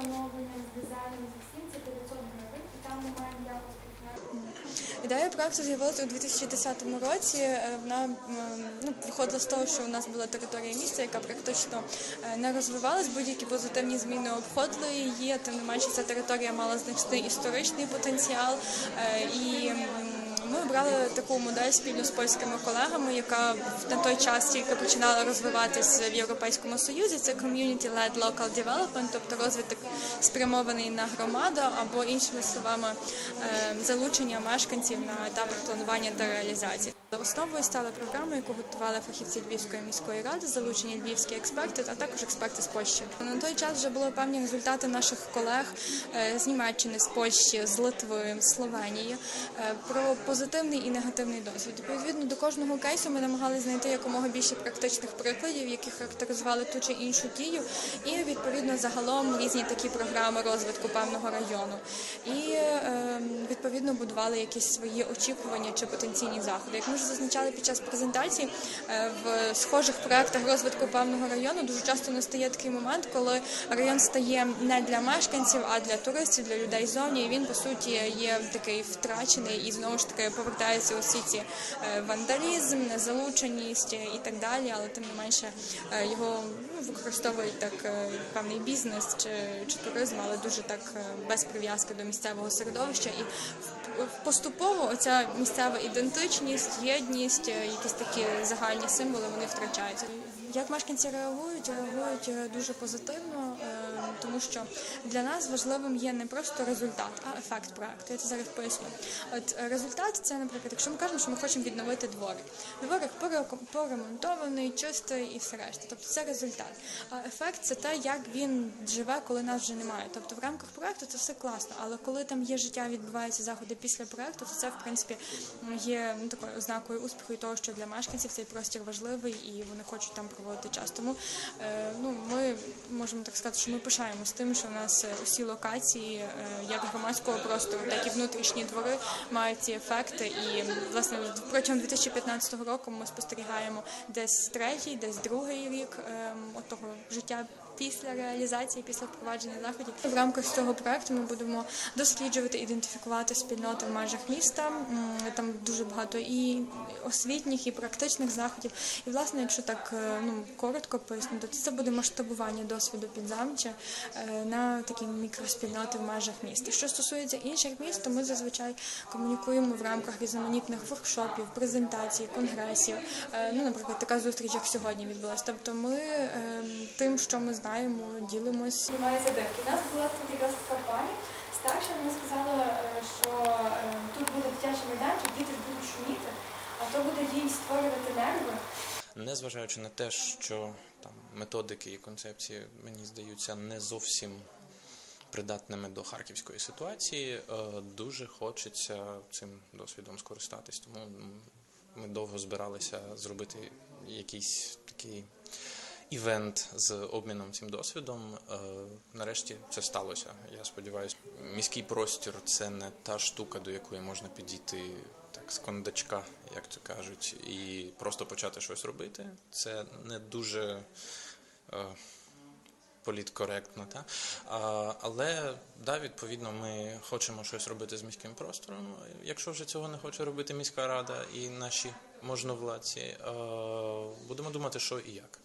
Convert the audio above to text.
встановленням, з дизайном, з усім це 900 гривень, і там ми маємо профілю. Ідея проекту з'явилася у 2010 році. Е, Вона ну, виходила з того, що у нас була територія міста, яка практично е, не розвивалась. Будь-які позитивні зміни обходили її. Тим не менше, ця територія мала значний історичний потенціал. Е, І ми обрали таку модель спільно з польськими колегами, яка на той час тільки починала розвиватися в Європейському Союзі. Це community-led local development, тобто розвиток спрямований на громаду або іншими словами е, залучення мешканців на етапах планування та реалізації. Основою стала програма, яку готували фахівці Львівської міської ради, залучені львівські експерти, а також експерти з Польщі. На той час вже були певні результати наших колег е, з Німеччини, з Польщі, з Литви, з Словенії е, про позитивний і негативний досвід. Відповідно до кожного кейсу ми намагалися знайти якомога більше практичних прикладів, які характеризували ту чи іншу дію, і відповідно загалом різні такі програми розвитку певного району. І е, відповідно будували якісь свої очікування чи потенційні заходи. Як ми вже зазначали під час презентації, е, в схожих проектах розвитку певного району дуже часто настає такий момент, коли район стає не для мешканців, а для туристів, для людей ззовні. І він по суті є такий втрачений і знову ж таки повертається усі ці е, вандалізм, незалученість і так далі. Але тим не менше е, його ну, використовують так певний бізнес чи, чи туризм, але дуже так без прив'язки до місцевого середовища. І поступово оця місцева ідентичність, єдність, е, якісь такі загальні символи вони втрачаються. Як мешканці реагують, реагують е, дуже позитивно, е, тому що для нас важливим є не просто результат, а ефект проекту. Я це зараз поясню. От е, результат це, наприклад, якщо ми кажемо, що ми хочемо відновити дворик. Дворик поремонтований, чистий і все решта. Тобто це результат. А ефект це те, як він живе, коли нас вже немає. Тобто в рамках проекту це все класно, але коли там є життя, відбуваються заходи після проекту, то це в принципі є ну, такою ознакою успіху і того, що для мешканців цей простір важливий і вони хочуть там проводити час. Тому е, ну, ми можемо так сказати, що ми пишаємося тим, що в нас е, усі локації, е, як громадського простору, так і внутрішні двори мають ці ефекти. І власне протягом 2015 року ми спостерігаємо десь третій, десь другий рік е, того життя. Після реалізації, після впровадження заходів в рамках цього проекту ми будемо досліджувати, ідентифікувати спільноти в межах міста. Там дуже багато і освітніх, і практичних заходів. І власне, якщо так е, ну коротко пояснити, то це буде масштабування досвіду підзамча е, на такі мікроспільноти в межах міста. Що стосується інших міст, то ми зазвичай комунікуємо в рамках різноманітних воркшопів, презентацій, конгресів. Е, Ну, наприклад, така зустріч, як сьогодні відбулася. Тобто, ми тим, що ми знаємо, ділимось. Знімається дивки. У нас була тут якраз така пані старша, вона сказала, е, що е, тут буде дитячий майданчик, діти будуть шуміти, а то буде їй створювати нерви. Незважаючи на те, що там методики і концепції мені здаються не зовсім придатними до харківської ситуації, е, дуже хочеться цим досвідом скористатись. Тому ми довго збиралися зробити якийсь такий івент з обміном цим досвідом. Е, Нарешті це сталося. Я сподіваюся, міський простір це не та штука, до якої можна підійти так з кондачка, як то кажуть, і просто почати щось робити. Це не дуже. е, політкоректно, та? А, але да, відповідно, ми хочемо щось робити з міським простором. Якщо вже цього не хоче робити міська рада і наші можновладці, е, будемо думати, що і як.